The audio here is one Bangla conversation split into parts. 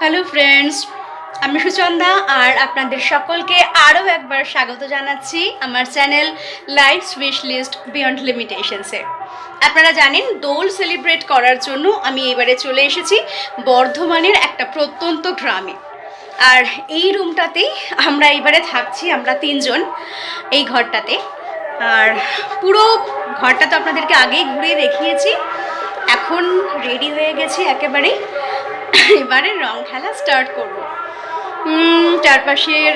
হ্যালো ফ্রেন্ডস আমি সুচন্দা আর আপনাদের সকলকে আরও একবার স্বাগত জানাচ্ছি আমার channel life wish list beyond লিমিটেশনসে আপনারা জানেন, দোল সেলিব্রেট করার জন্য আমি এবারে চলে এসেছি বর্ধমানের একটা প্রত্যন্ত গ্রামে। আর এই রুমটাতেই আমরা এবারে থাকছি, আমরা তিনজন এই ঘরটাতে। আর পুরো ঘরটা তো আপনাদেরকে আগেই ঘুরিয়ে দেখিয়েছি। এখন রেডি হয়ে গেছি একেবারেই এবারে রং খেলা স্টার্ট করব। চারপাশের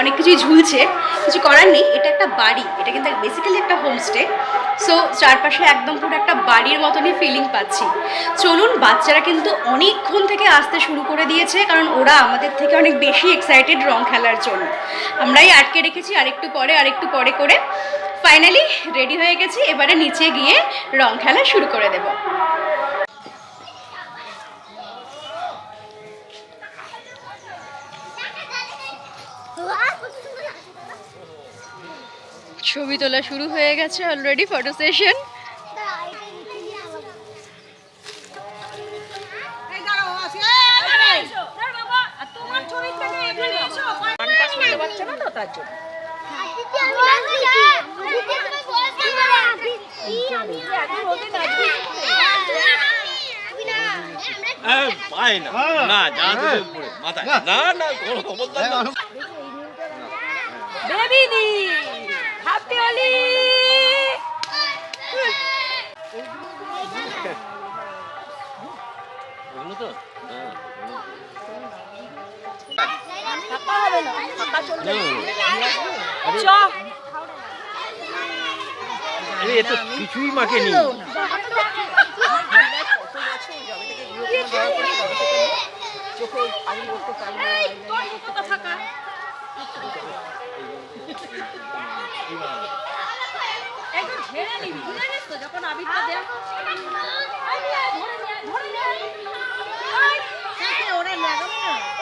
অনেক কিছুই ঝুলছে, কিছু করার নেই, এটা একটা বাড়ি, এটা কিন্তু বেসিক্যালি একটা হোমস্টে সো চারপাশে একদম পুরো একটা বাড়ির মতনই ফিলিং পাচ্ছি। চলুন, বাচ্চারা কিন্তু অনেকক্ষণ থেকে আসতে শুরু করে দিয়েছে, কারণ ওরা আমাদের থেকে অনেক বেশি এক্সাইটেড রং খেলার জন্য। আমরাই আটকে রেখেছি আরেকটু পরে আরেকটু পরে করে। ফাইনালি রেডি হয়ে গেছি, এবারে নিচে গিয়ে রং খেলা শুরু করে দেবো। ছবি তোলা শুরু হয়ে গেছে অলরেডি ফটো সেশন পায় না। না মাথায় না না। কোনো বেবি হ্যাপি হোলি ওগুলো তো? আরে এ কিছুই মাকে নি এই তোর মুখটা ফাঁকা একদম ঝেড়ে নিবি বুঝে তো যখন আবিরটা দেয়া ধরে নিয়ে ধরে নিয়ে ওরা লাগাবো না।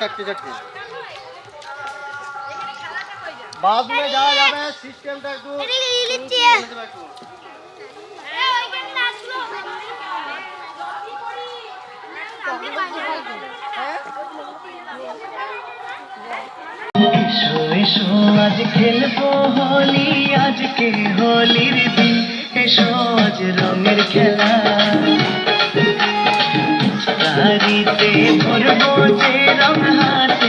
চারটে চারটে। বাথরুমে যাওয়া যাবে সিস্টেমটা একটু এসো এসো আজ খেলব হোলি আজকে হোলির দিন। এসো আজ রঙের খেলা। ভরবো যে রং হাতে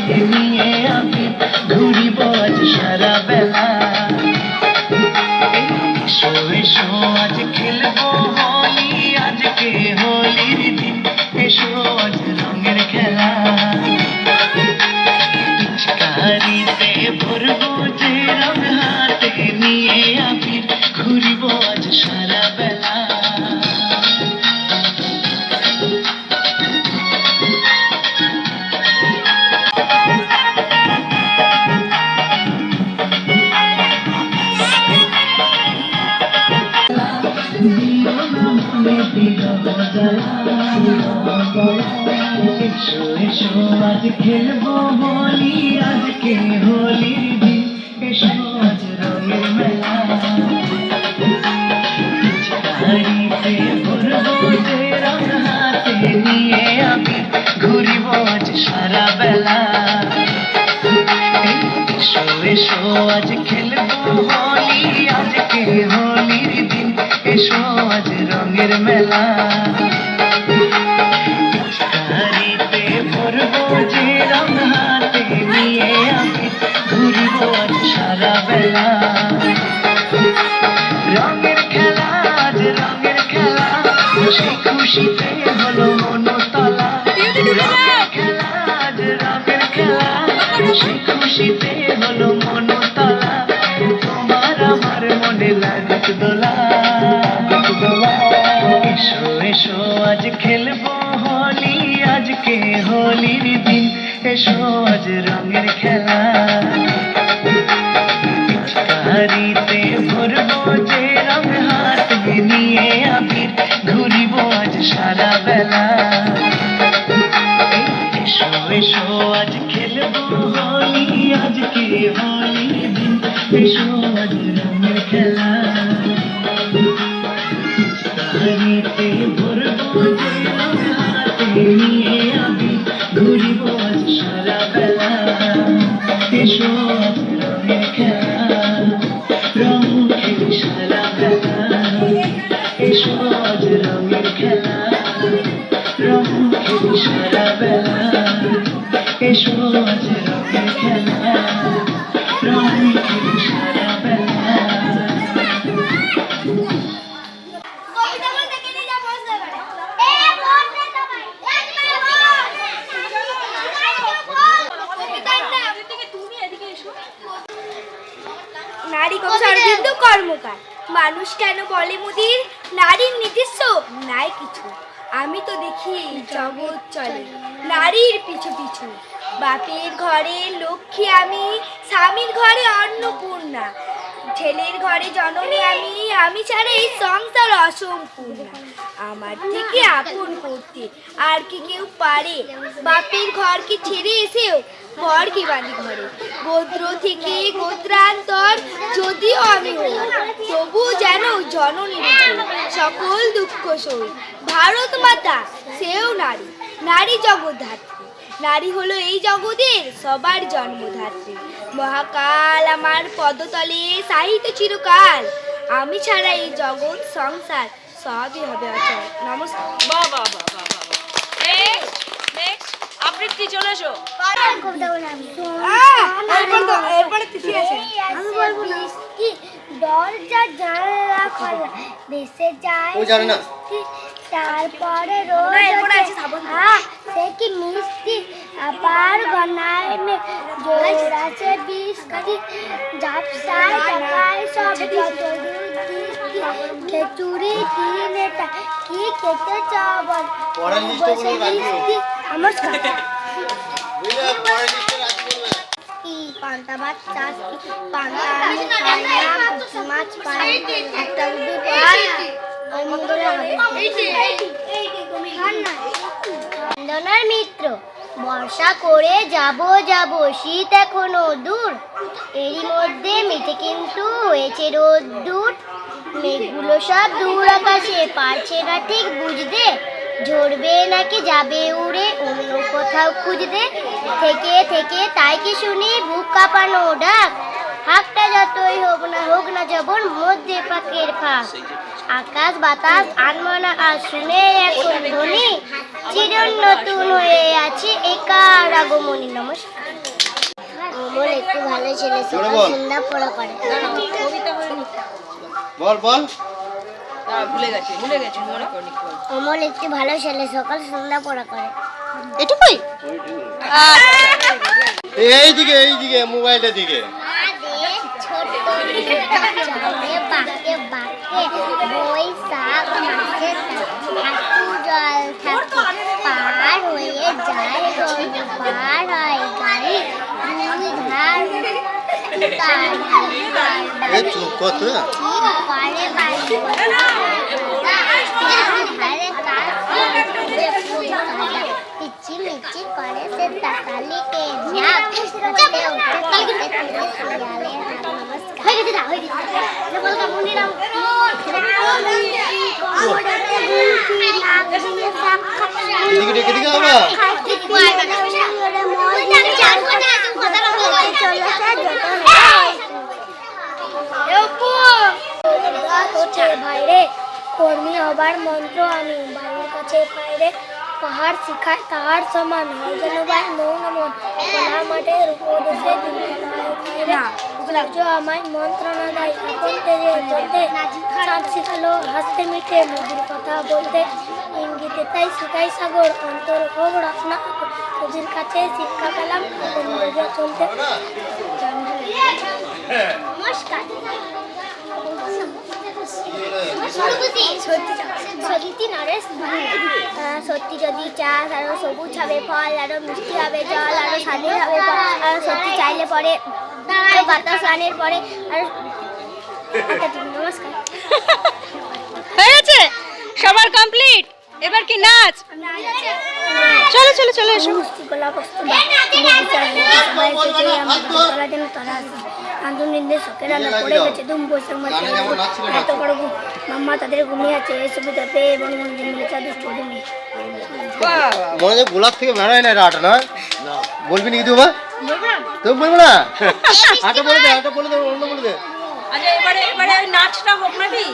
আজ খেলব হোলি, আজকে হোলির দিন। আজ রঙের মেলা। ঘুরিব আজ সারা বেলা এসো খেলব হোলি, আজকে হোলির দিন। এসো, আজ রঙের মেলা। জোয়ার সারা রঙের খেলা খেলা। খুশি খুশিতে হলো মনতলা। রঙের খেলা, আজ রঙের খুশি খুশিতে হলো মনতলা। তোমার আমার মনে দোলা। এসো এসো, আজ খেলব হোলি, আজকে হোলির দিন। এসো, আজ রঙের খেলা। আজ রঙের খেলা পিচকারিতে ভরবো হাতে নিয়ে আবির ঘুরিব আজ সারা বেলা এসো আজ রঙের খেলা রং খেলি সারা বেলা এসো আজ রঙের খেলা রং খেলি সারা বেলা এসো আজ রঙের খেলা বাপের ঘরে লক্ষ্মী আমি, স্বামীর ঘরে অন্নপূর্ণা। ছেলের ঘরে জননী আমি আমি ছাড়া এই সংসার অসম্পূর্ণ। আমার থেকে আপন করতে আর কি কেউ পারে? বাপের ঘরকে ছেড়ে এসেও? ঘর কি বাঁধি ঘরে? গোত্র থেকে গোত্রান্তর যদিও আমি হই, তবু যেন জননী সকল দুঃখ সই। ভারত মাতা, সেও নারী নারী জগদ্ধাত্রী। নারী হলো এই জগতের সবার জন্মধাত্রী। মহাকাল আমার পদতলে, সাহিত্য চিরকাল। আমি ছাড়া এই জগৎ, সংসার সবই হবে অচল। নমস্কার। বাবা বাহ। আবৃত্তি চলে এসো আমি বলব না কি দরজা জানলা খোলা দেশে যায় ও জানে না। তারপরে রোজ। হ্যাঁ সে কি মিষ্টি আবার গনায় মে জোর আছে বিস্কি ঝাপসায় টাকায় সব খেচুরি কি খেতে বলে বুঝলে পান্তা চাষ পান্তা আমি পুঁটি মাছ একটা মিত্র, বর্ষা করে যাব যাব, শীত এখনও দূর। এরই মধ্যে মেঘে কিন্তু হয়েছে রোদ্দুর। মেঘগুলো সব দূর আকাশে, পারছে না ঠিক বুঝতে। ঝরবে নাকি যাবে উড়ে? অন্য কোথাও খুঁজতে থেকে থেকে তাই কি শুনি বুক কাঁপানো ডাক? হাকটা যতই হোক না হোক না যবন মধ্যে পাকের ফাঁক। আকাশ বাতাস আনমনা আর শুনে এখন ধ্বনি। চিরন নতুন হয়ে আছে একার আগমনী। নমস্কার। অমল একটু ভালো ছেলে সন্ধ্যা পড়া করে। বল বল। ভুলে গেছি ভুলে গেছি মনে করিনি অমল একটি ভালো ছেলে সকাল সন্ধ্যা পড়া করে। এটুকুই? এই দিকে। এই দিকে পার হয়ে যায় রবিবার হয় গাড়ি দুই ধার এ চুপ কর তো পারে বাড়ি ধারে তার পিচি মিচি করে সে তাতালিকে ঝাঁক উঠতে উঠতে তুলে শিয়ালে হাত নমস্কার হয়ে গেছে হয়ে গেছে না মুনি রাম এদিকে ডেকে দিকে আবার পাহাড় শিখায় তাহার সমান হয় ভাই মৌন। মন খোলা মাঠের উপদেশে দিন সূর্য আমায় মন্ত্রণা দেয় এখন তেজে চলতে চাঁদ শিখালো হাসতে মিটে মুদির কথা বলতে। ইঙ্গিতে তাই শিখাই সাগর অন্তর হোক রচনা। নদীর কাছে শিক্ষা পেলাম চলতে। নমস্কার। সত্যি নরেশ সত্যি যদি আরও সবুজ হবে ফল আরও মিষ্টি হবে জল আরও স্বাধীন হবে সত্যি চাইলে পরে বাতাস আনের পরে আরও আচ্ছা, নমস্কার। হয়ে গেছে? সবার কমপ্লিট এবার কি নাচ? চলো চলো চলো এসো। গোলাপ নির্দেশ শোকেরা না পড়ে গেছে দুম বৈশাখ মাসে এত বড় ঘুম মাম্মা তাদের ঘুমিয়ে আছে এই সুবিধা পেয়ে এবং মিলেছে মনে হয় গোলাপ থেকে বেরোয় না রাট না। বলবি নাকি তুই বা? তুমি বলব না? আটা বলে দে আটা বলে দে অন্য বলে দে। আচ্ছা এবারে এবারে নাচটা হোক নাকি?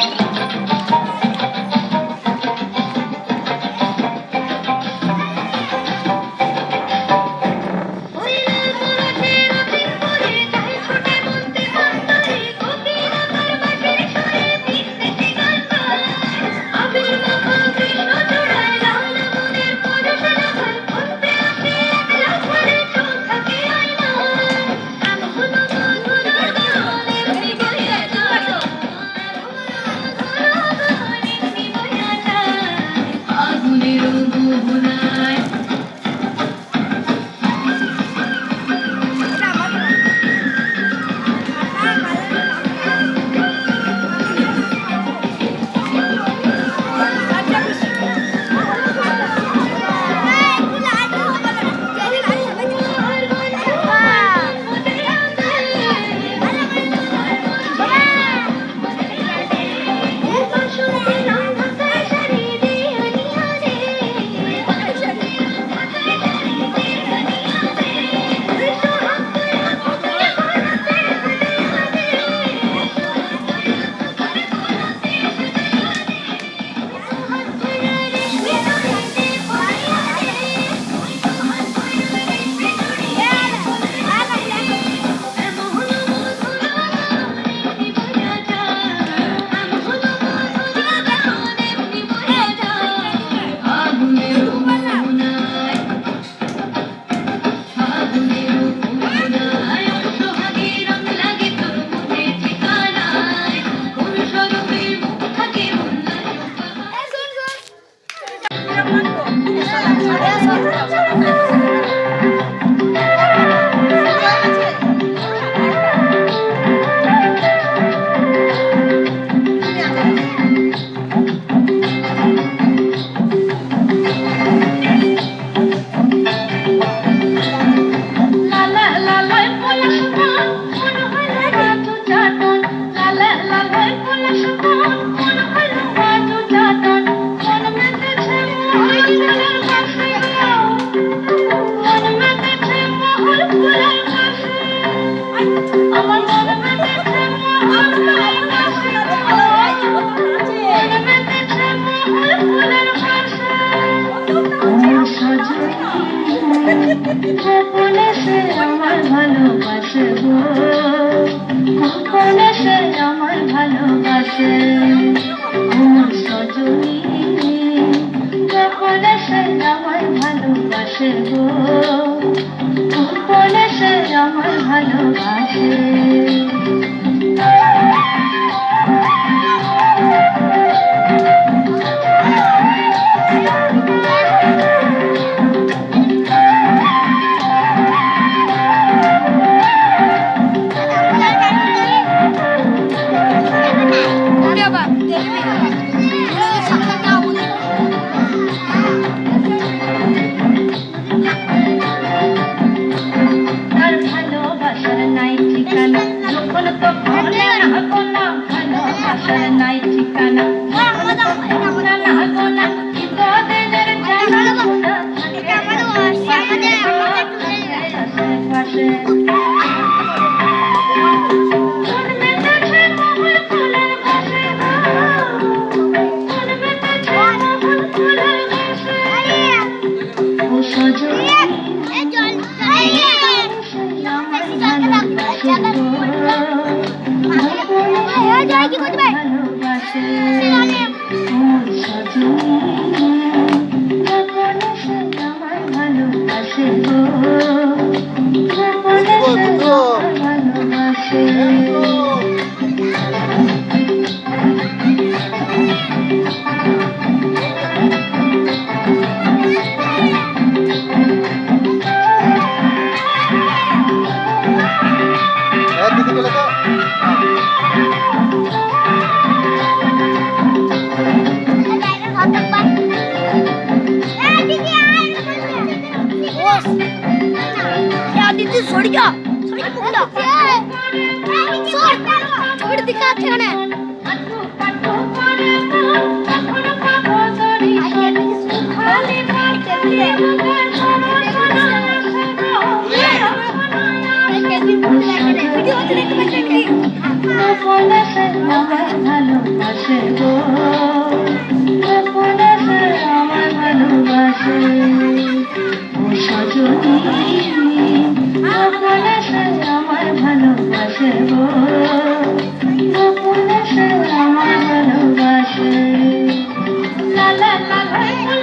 after that. গোপনে সে আমার ভালোবাসে গো। গোপনে আমার ভালোবাসে। আমার সজনী গোপনে সে ভালোবাসে গো। গোপনে সে ভালোবাসে। ঠিকানা? যখন ভালোবাসে গো গোপনে সে আমার ভালোবাসে ও সজনী গোপনে সে আমার ভালোবাসে গো গোপনে সে আমার ভালোবাসে লা লা লা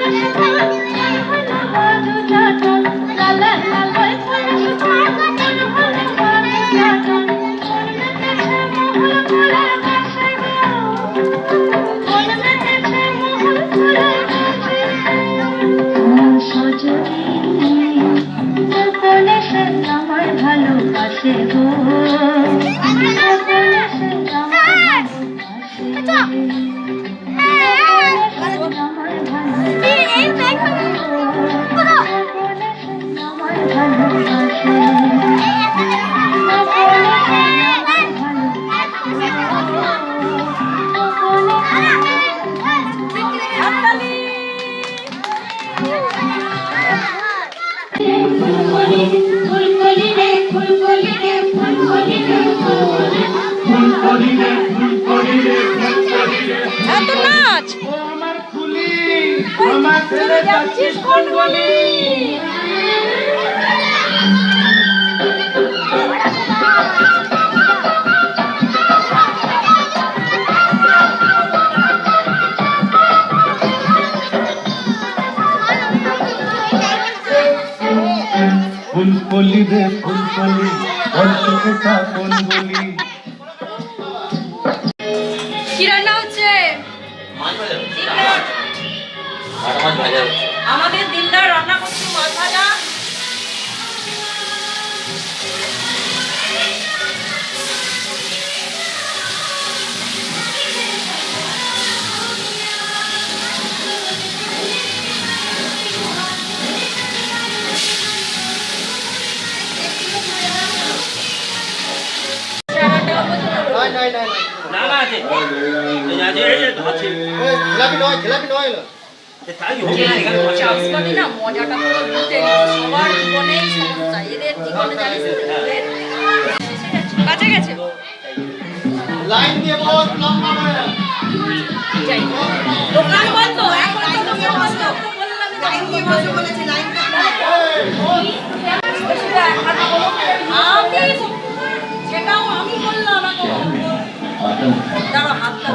যাচ্ছিস কোন গলি এ তাই হবে। এখানে বসে আছে। চাষবাদী না মজাটা পুরো লুটে সবার জীবনেই সমস্যা এদের জীবনে জানিস তো, গেছে। লাইন দিয়ে বহুত লম্বা করে যাই। দোকান বন্ধ এখন তো দোকান বন্ধ। লাইন দিয়ে বসে বলেছে লাইন আমি সেটাও আমি বললাম দাঁড়া হাতটা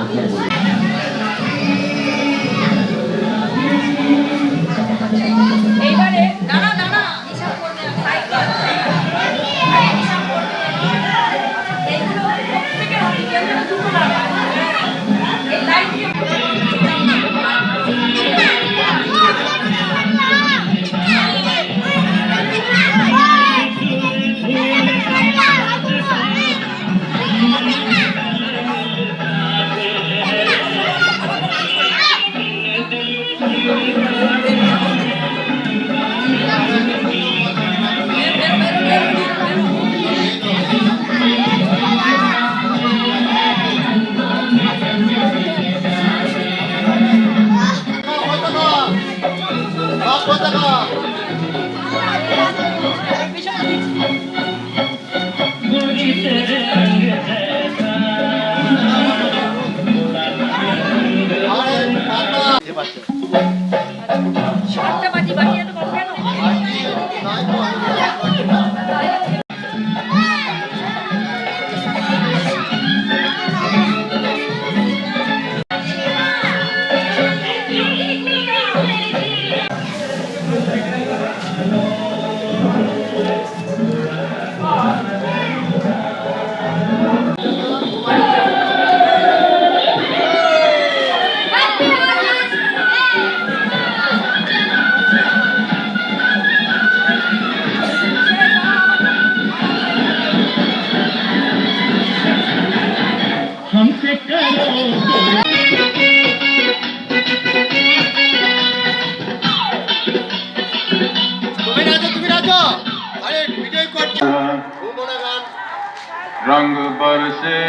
रंग बरसे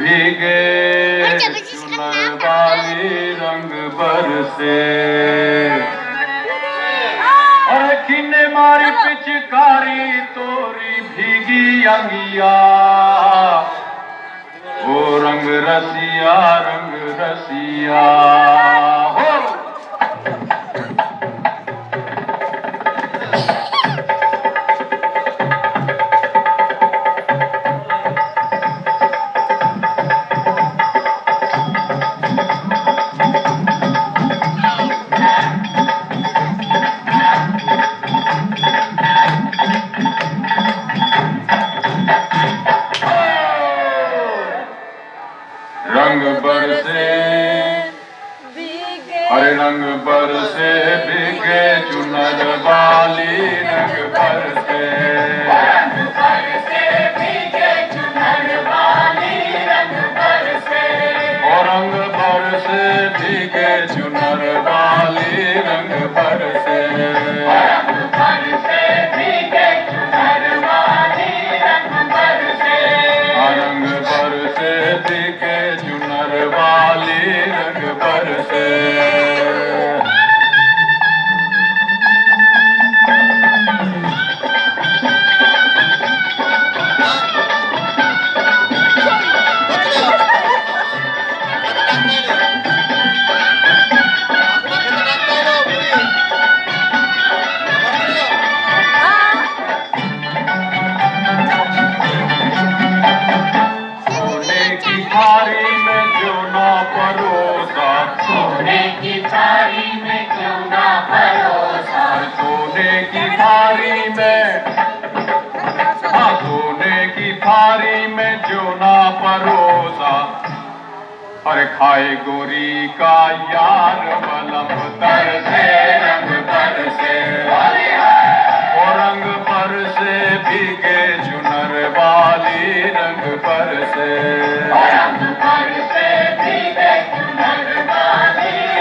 भीगे चुनर वाली रंग बरसे और किने मारी पिचकारी तोरी भीगी अंगिया ओ रंग रसिया रंग रसिया हो रंग पर से बिके चुनर बाली रंग पर से से बिके चुनर बाली रंग पर से थारी में। सोने की थारी में जो ना परोसा। अरे खाए गोरी का यार मलम तर से, रंग पर से। ओ रंग पर से भीगे चुनर वाली रंग पर से। रंग पर से भीगे चुनर वाली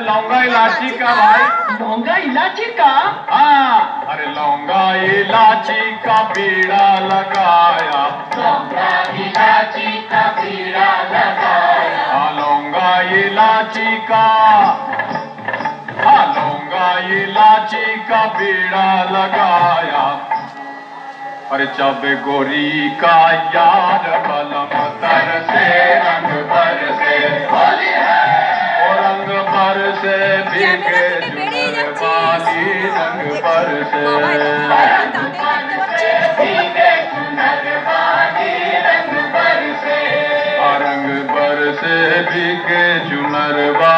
लौंगा इलाची का भाई। लौंगा इलायची का? हाँ। अरे लौंगा इलायची का बीड़ा लगाया। लौंगा इलायची का बीड़ा लगाया। हाँ लौंगा इलायची का। हाँ लौंगा इलायची का बीड़ा लगाया। अरे जब गोरी का यार बलम तर से रंग भर से होली है। रंग पर से बिके पानी रंग पर से रंग पर से बिके चुनरवा।